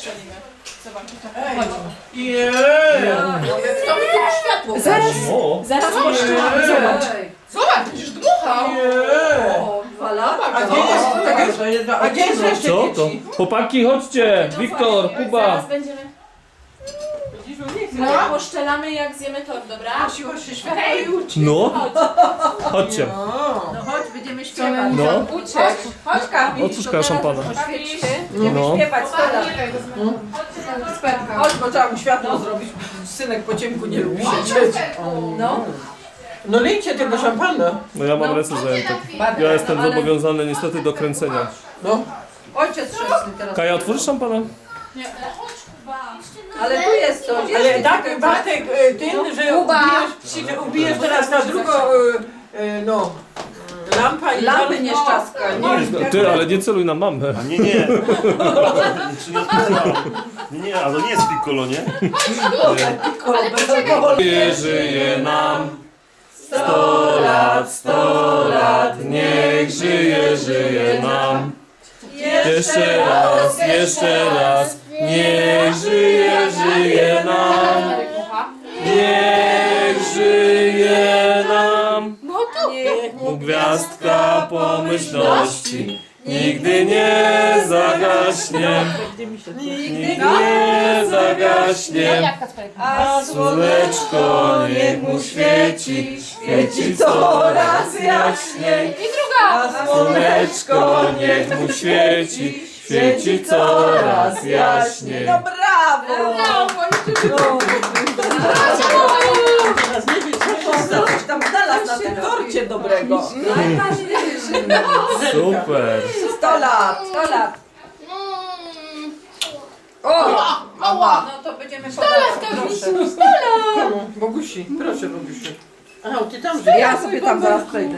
poszczelimy. Zobaczycie. Ej, Jej! to mi tu światło Zaraz, O, zaraz zobacz. Zobacz, przecież dmuchał. O, dwa. A gdzie jest, tak to a gdzie jest reszta co to? dzieci? Chłopaki, chodźcie! Wiktor, Zaraz Kuba! będziemy. No. No. Poszczelamy jak zjemy tort, dobra? Siło się światło i uciekł. No, chodźcie. No. No chodź, będziemy śpiewać. No. Uciekł. Chodź Kamil. Odsłuszka szampana. Oświeć się. No. Będziemy śpiewać 100 lat. Sperka. Chodź, bo trzeba mu światło zrobić. Synek po ciemku nie lubi siedzieć. No. No lejcie tego szampana. No ja mam ręce zajęte. Ja jestem zobowiązany niestety do kręcenia. No. Ojciec chrzestny teraz. Kaja, otworzysz szampana? Ale tu jest coś. Ale tak. Bartek, ty, że Kuba. ubijesz, że ubijesz teraz na drugą, y, y, no, lampa i Lampy tam- nie szczaska. Nie. Ty, ale nie celuj na mamę. A nie, nie. Czy nie odpisałam? Nie, nie, ale nie jest piccolo, nie? Nie żyje nam sto lat, sto lat, niech żyje, żyje nam. Jeszcze raz, jeszcze raz, niech żyje, żyje gwiazdka pomyślności nigdy nie zagaśnie. Nigdy nie zagaśnie. A Słoneczko niech mu świeci, świeci coraz jaśniej. A Słoneczko niech mu świeci, świeci coraz jaśniej. No brawo! Teraz nie wiem, co to Co coś tam znalazł na dobrego. Super. 100 lat. 100 lat. O! Mama. No to będziemy podawać. Proszę. Bogusi, proszę Bogusi. Aha, ty tam Ja sobie tam zaraz przejdę.